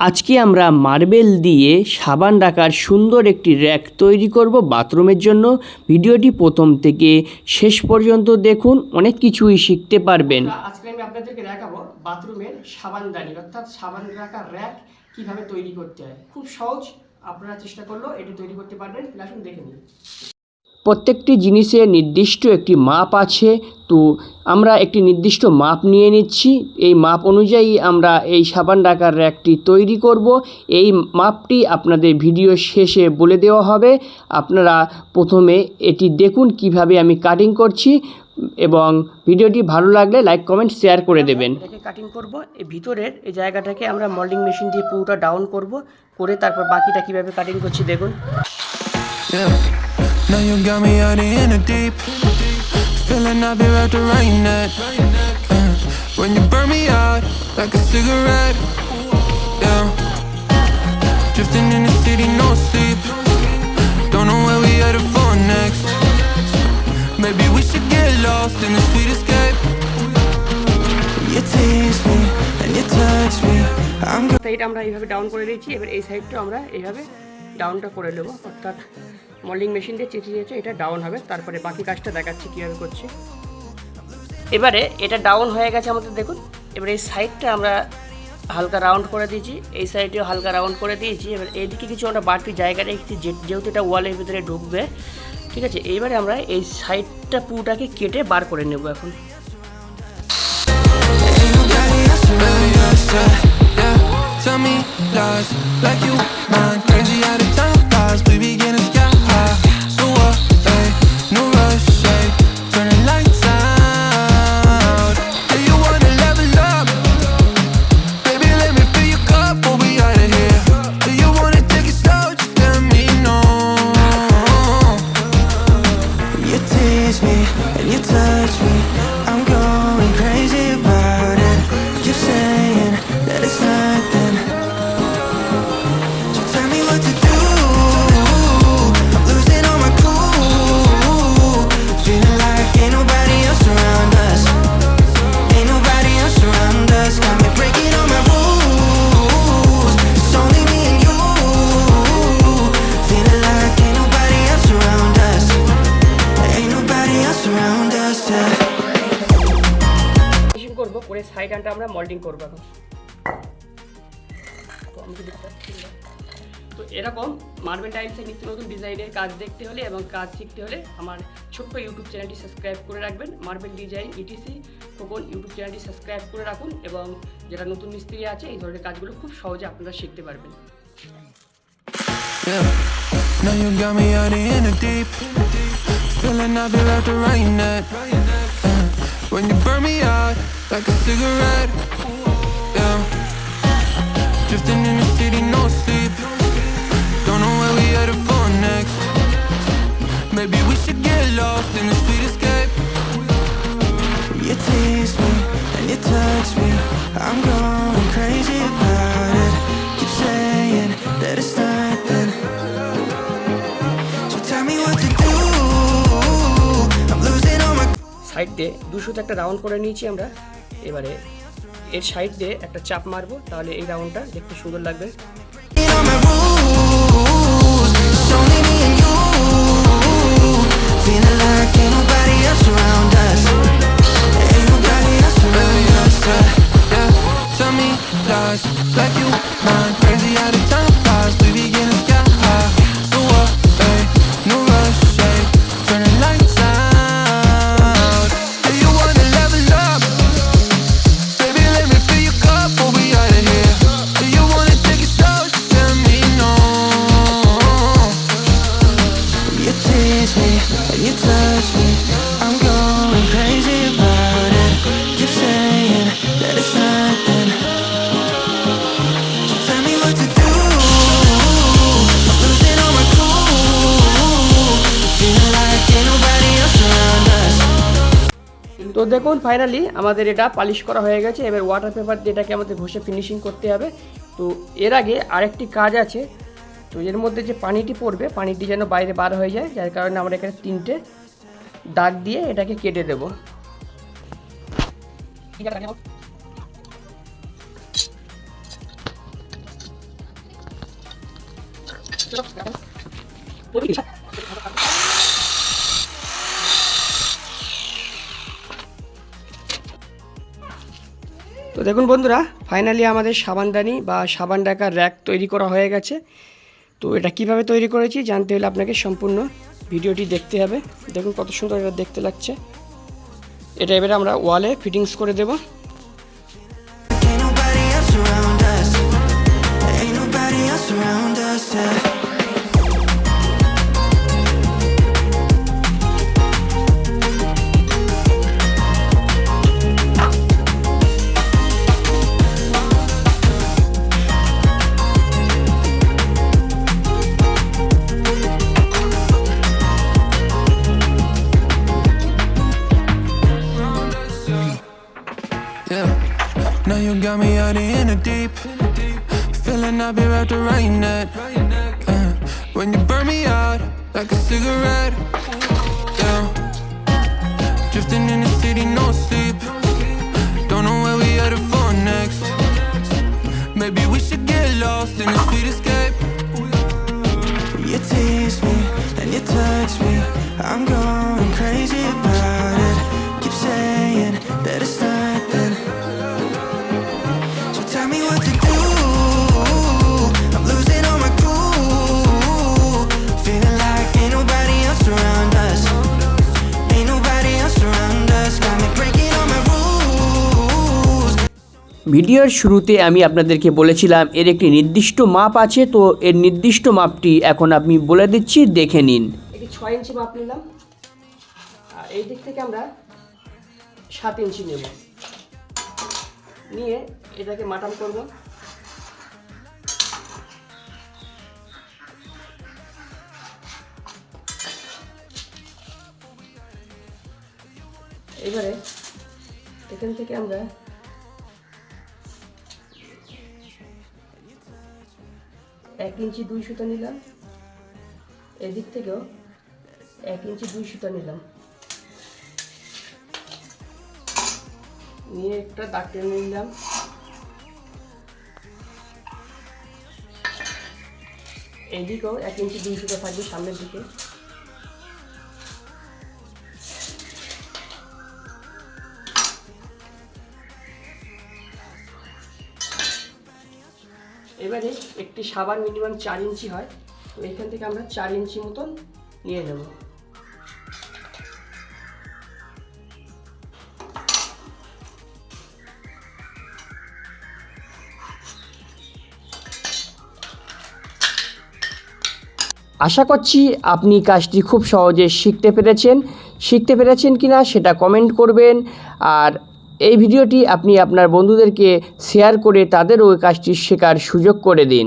আজকে আমরা মার্বেল দিয়ে সাবান রাখার সুন্দর একটি র্যাক তৈরি করব বাথরুমের জন্য। ভিডিওটি প্রথম থেকে শেষ পর্যন্ত দেখুন, অনেক কিছুই শিখতে পারবেন। আজকে আমি আপনাদেরকে দেখাবো বাথরুমের সাবানদানি অর্থাৎ সাবান রাখার র্যাক কীভাবে তৈরি করতে হয়। খুব সহজ, আপনারা চেষ্টা করলেও এটি তৈরি করতে পারবেন। আসুন দেখে নিন প্রত্যেকটি জিনিসের নির্দিষ্ট একটি মাপ আছে। তো আমরা একটি নির্দিষ্ট মাপ নিয়ে নিচ্ছি। এই মাপ অনুযায়ী আমরা এই সাবান ডাকার র্যাকটি তৈরি করব। এই মাপটি আপনাদের ভিডিও শেষে বলে দেওয়া হবে। আপনারা প্রথমে এটি দেখুন কীভাবে আমি কাটিং করছি এবং ভিডিওটি ভালো লাগলে লাইক কমেন্ট শেয়ার করে দেবেন। এটাকে কাটিং করব। এই ভিতরের এই জায়গাটাকে আমরা মল্ডিং মেশিন দিয়ে পুরোটা ডাউন করব। করে তারপর বাকিটা কীভাবে কাটিং করছি দেখুন। Yeah. Now you got me out in the deep. Feeling I've been wrapped around your neck. Uh, when you burn me out like a cigarette. Yeah. Drifting in the city, no sleep. Don't know where we headed for next. Maybe we should get lost in the sweet escape. You tease me and you touch me. I'm side আমরা এইভাবে down করে দিয়েছি এবার এই সাইডটা আমরা এইভাবে ডাউনটা করে নেব। অর্থাৎ মোল্ডিং মেশিন দিয়ে চেঁচে চেঁচে এটা ডাউন হবে। তারপরে বাকি কাজটা দেখাচ্ছি কীভাবে করছি। এবারে এটা ডাউন হয়ে গেছে আমাদের, দেখুন। এবার এই সাইডটা আমরা হালকা রাউন্ড করে দিয়েছি। এই সাইডেও হালকা রাউন্ড করে দিয়েছি। এবার এইদিকে কিছু আমরা বাড়তি জায়গা রেখেছি যেহেতু এটা ওয়ালের ভিতরে ঢুকবে। ঠিক আছে, এইবারে আমরা এই সাইডটা পুরোটাকে কেটে বার করে নেব এখন। Tell me lies like you mind crazy how the time side আনটা আমরা মল্ডিং করব এখন। তো এরকম মার্বেল টাইলসের নিত্য নতুন ডিজাইনের কাজ দেখতে হলে এবং কাজ শিখতে হলে আমার ছোট্ট ইউটিউব চ্যানেলটি সাবস্ক্রাইব করে রাখবেন। Marble design etc Khokon YouTube চ্যানেলটি সাবস্ক্রাইব করে রাখুন এবং যারা নতুন মিস্ত্রি আছে এই ধরনের কাজগুলো খুব সহজে আপনারা শিখতে পারবেন। Now you got me out in the deep. Feeling I've been wrapped around. Uh, when you burn me out like a cigarette. Yeah. Drifting in the city, no sleep. Don't know where we headed for next. Maybe we should get lost in the sweet escape. You tease me and you touch me. I'm going crazy about it. Keep saying that it's nothing. Side দিয়ে দুশোতে একটা round করে নিয়েছি আমরা। এবারে এর side দিয়ে একটা চাপ মারবো, তাহলে এই রাউন্ডটা দেখতে সুন্দর লাগবে। All my তো দেখুন ফাইনালি আমাদের এটা পালিশ করা হয়ে গেছে। এবার ওয়াটার পেপার দিয়ে এটাকে আমাদের ঘষে ফিনিশিং করতে হবে। তো এর আগে আরেকটি কাজ আছে। তো এর মধ্যে যে পানিটি পড়বে, পানিটি যেন বাইরে বার হয়ে যায়, যার কারণে আমরা এখানে তিনটে দাগ দিয়ে এটাকে কেটে দেবো। তো দেখুন বন্ধুরা ফাইনালি আমাদের সাবানদানি বা সাবান ডাকার র্যাক তৈরি করা হয়ে গেছে। তো এটা কীভাবে তৈরি করেছি জানতে হলে আপনাকে সম্পূর্ণ ভিডিওটি দেখতে হবে। দেখুন কত সুন্দর এটা দেখতে লাগছে। এটা এবারে আমরা ওয়ালে ফিটিংস করে দেব। Around. Now you got me out in the deep. Feeling I've been wrapped around your neck. Uh, when you burn me out like a cigarette. Yeah. Drifting in the city, no sleep. Don't know where we headed for next. Maybe we should get lost in a sweet escape. You tease me and you touch me. I'm going ভিডিওর শুরুতে আমি আপনাদেরকে বলেছিলাম, এর একটি নির্দিষ্ট মাপ আছে, তো এর নির্দিষ্ট মাপটি এখন আমি বলে দিচ্ছি, দেখে নিন। এটি ছয় ইঞ্চি মাপ নিলাম। এই দিক থেকে আমরা সাত ইঞ্চি নেব। নিয়ে এটাকে মাটাম করব। এবারে এখান থেকে আমরা এক ইঞ্চি দুই সুতো নিলাম। এদিক থেকেও এক ইঞ্চি দুই সুতো নিলাম। নিয়ে একটা দাগ টেনে নিলাম। এদিকেও এক ইঞ্চি দুই সুতো থাকবে সামনের দিকে। একটি সাবান মিনিমাম চার ইঞ্চি হয়, তো এখান থেকে আমরা চার ইঞ্চি মতন নিয়ে নেব। আশা করছি আপনি কাজটি খুব সহজে শিখতে পেরেছেন। শিখতে পেরেছেন কি না সেটা কমেন্ট করবেন। আর এই ভিডিওটি আপনি আপনার বন্ধুদেরকে শেয়ার করে তাদেরও এই কাজটি শেখার সুযোগ করে দিন।